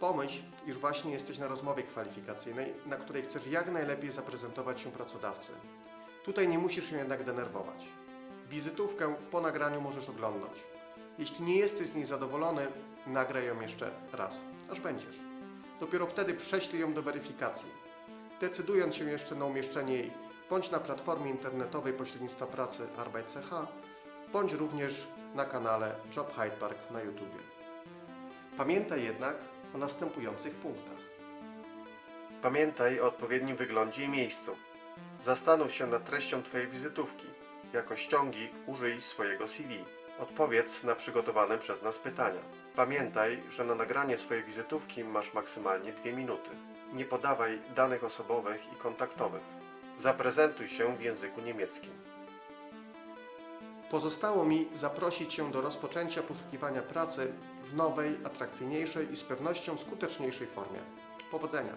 Pomyśl, iż właśnie jesteś na rozmowie kwalifikacyjnej, na której chcesz jak najlepiej zaprezentować się pracodawcy. Tutaj nie musisz się jednak denerwować. Wizytówkę po nagraniu możesz oglądać. Jeśli nie jesteś z niej zadowolony, nagraj ją jeszcze raz, aż będziesz. Dopiero wtedy prześlij ją do weryfikacji. Decydując się jeszcze na umieszczenie jej bądź na platformie internetowej pośrednictwa pracy Arbeitch bądź również na kanale Job Hyde Park na YouTube. Pamiętaj jednak o następujących punktach. Pamiętaj o odpowiednim wyglądzie i miejscu. Zastanów się nad treścią Twojej wizytówki. Jako ściągi użyj swojego CV. Odpowiedz na przygotowane przez nas pytania. Pamiętaj, że na nagranie swojej wizytówki masz maksymalnie 2 minuty. Nie podawaj danych osobowych i kontaktowych. Zaprezentuj się w języku niemieckim. Pozostało mi zaprosić Cię do rozpoczęcia poszukiwania pracy w nowej, atrakcyjniejszej i z pewnością skuteczniejszej formie. Powodzenia!